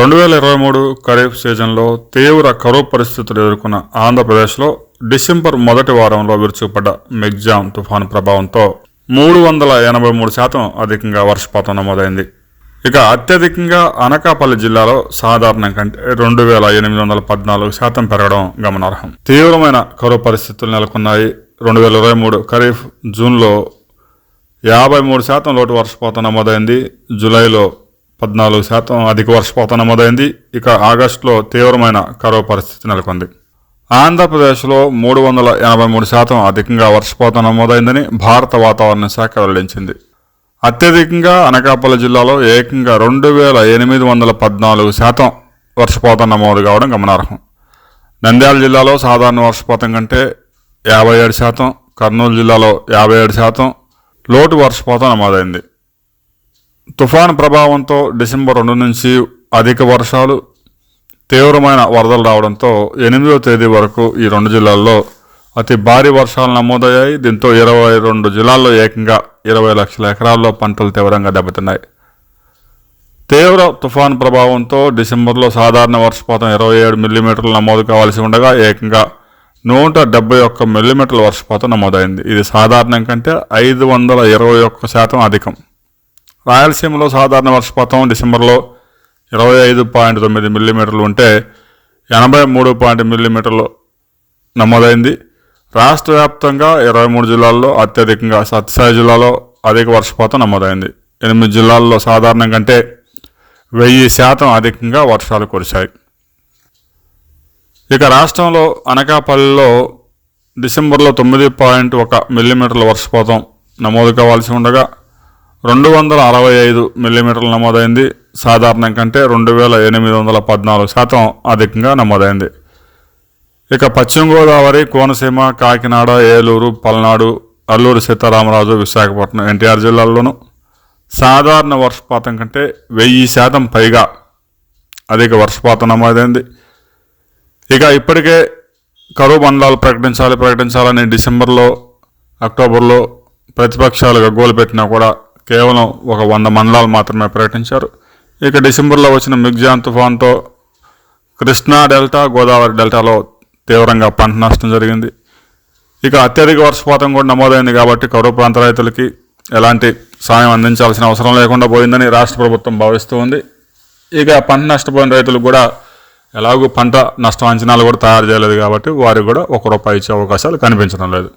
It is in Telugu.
రెండు వేల ఇరవై మూడు ఖరీఫ్ సీజన్లో తీవ్ర కరువు పరిస్థితులు ఎదుర్కొన్న ఆంధ్రప్రదేశ్లో డిసెంబర్ మొదటి వారంలో విరుచుకుపడ్డ మెగ్జామ్ తుఫాను ప్రభావంతో మూడు వందల ఎనభై మూడు శాతం అధికంగా వర్షపాతం నమోదైంది. ఇక అత్యధికంగా అనకాపల్లి జిల్లాలో సాధారణం కంటే రెండు వేల ఎనిమిది వందల పద్నాలుగు శాతం పెరగడం గమనార్హం. తీవ్రమైన కరువు పరిస్థితులు నెలకొన్నాయి. రెండు వేల ఇరవై మూడు ఖరీఫ్ జూన్లో యాభై మూడు శాతం లోటు వర్షపాతం నమోదైంది. జూలైలో పద్నాలుగు శాతం అధిక వర్షపాతం నమోదైంది. ఇక ఆగస్టులో తీవ్రమైన కరువు పరిస్థితి నెలకొంది. ఆంధ్రప్రదేశ్లో మూడు వందల ఎనభై మూడు శాతం అధికంగా వర్షపాతం నమోదైందని భారత వాతావరణ శాఖ వెల్లడించింది. అత్యధికంగా అనకాపల్లి జిల్లాలో ఏకంగా రెండు వేల ఎనిమిది వందల పద్నాలుగు శాతం వర్షపాతం నమోదు కావడం గమనార్హం. నంద్యాల జిల్లాలో సాధారణ వర్షపాతం కంటే యాభై ఏడు శాతం కర్నూలు జిల్లాలో యాభై ఏడు శాతం లోటు వర్షపాతం నమోదైంది. తుఫాను ప్రభావంతో డిసెంబర్ రెండు నుంచి అధిక వర్షాలు తీవ్రమైన వరదలు రావడంతో ఎనిమిదో తేదీ వరకు ఈ రెండు జిల్లాల్లో అతి భారీ వర్షాలు నమోదయ్యాయి. దీంతో ఇరవై రెండు జిల్లాల్లో ఏకంగా ఇరవై లక్షల ఎకరాల్లో పంటలు తీవ్రంగా దెబ్బతిన్నాయి. తీవ్ర తుఫాను ప్రభావంతో డిసెంబర్లో సాధారణ వర్షపాతం ఇరవై ఏడు మిల్లీమీటర్లు నమోదు కావాల్సి ఉండగా ఏకంగా నూట డెబ్బై ఒక్క మిల్లీమీటర్ల వర్షపాతం నమోదైంది. ఇది సాధారణం కంటే ఐదు వందల ఇరవై ఒక్క శాతం అధికం. రాయలసీమలో సాధారణ వర్షపాతం డిసెంబర్లో ఇరవై ఐదు పాయింట్ తొమ్మిది మిల్లీమీటర్లు ఉంటే ఎనభై మూడు పాయింట్ మిల్లీమీటర్లు నమోదైంది. రాష్ట్ర వ్యాప్తంగా ఇరవై మూడు జిల్లాల్లో అత్యధికంగా సత్యసాయి జిల్లాలో అధిక వర్షపాతం నమోదైంది. ఎనిమిది జిల్లాల్లో సాధారణం కంటే వెయ్యి శాతం అధికంగా వర్షాలు కురిశాయి. ఇక రాష్ట్రంలో అనకాపల్లిలో డిసెంబర్లో తొమ్మిది పాయింట్ ఒక మిల్లీమీటర్ల వర్షపాతం నమోదు కావాల్సి ఉండగా రెండు వందల అరవై ఐదు మిల్లీమీటర్లు నమోదైంది. సాధారణం కంటే రెండు వేల ఎనిమిది వందల పద్నాలుగు శాతం అధికంగా నమోదైంది. ఇక పశ్చిమ గోదావరి కోనసీమ కాకినాడ ఏలూరు పల్నాడు అల్లూరు సీతారామరాజు విశాఖపట్నం ఎన్టీఆర్ జిల్లాల్లోనూ సాధారణ వర్షపాతం కంటే వెయ్యి శాతం పైగా అధిక వర్షపాతం నమోదైంది. ఇక ఇప్పటికే కరువు మండలాలు ప్రకటించాలి ప్రకటించాలని డిసెంబర్లో అక్టోబర్లో ప్రతిపక్షాలు గగ్గోలు పెట్టినా కూడా కేవలం ఒక వంద మండలాలు మాత్రమే ప్రకటించారు ఇక డిసెంబర్లో వచ్చిన మిగ్జాన్ తుఫాన్తో కృష్ణా డెల్టా గోదావరి డెల్టాలో తీవ్రంగా పంట నష్టం జరిగింది. ఇక అత్యధిక వర్షపాతం కూడా నమోదైంది కాబట్టి కరువు ప్రాంత రైతులకి ఎలాంటి సాయం అందించాల్సిన అవసరం లేకుండా పోయిందని రాష్ట్ర ప్రభుత్వం భావిస్తూ ఉంది. ఇక పంట నష్టపోయిన రైతులకు కూడా ఎలాగో పంట నష్టం అంచనాలు కూడా తయారు చేయలేదు కాబట్టి వారికి కూడా ఒక రూపాయి ఇచ్చే అవకాశాలు కనిపించడం లేదు.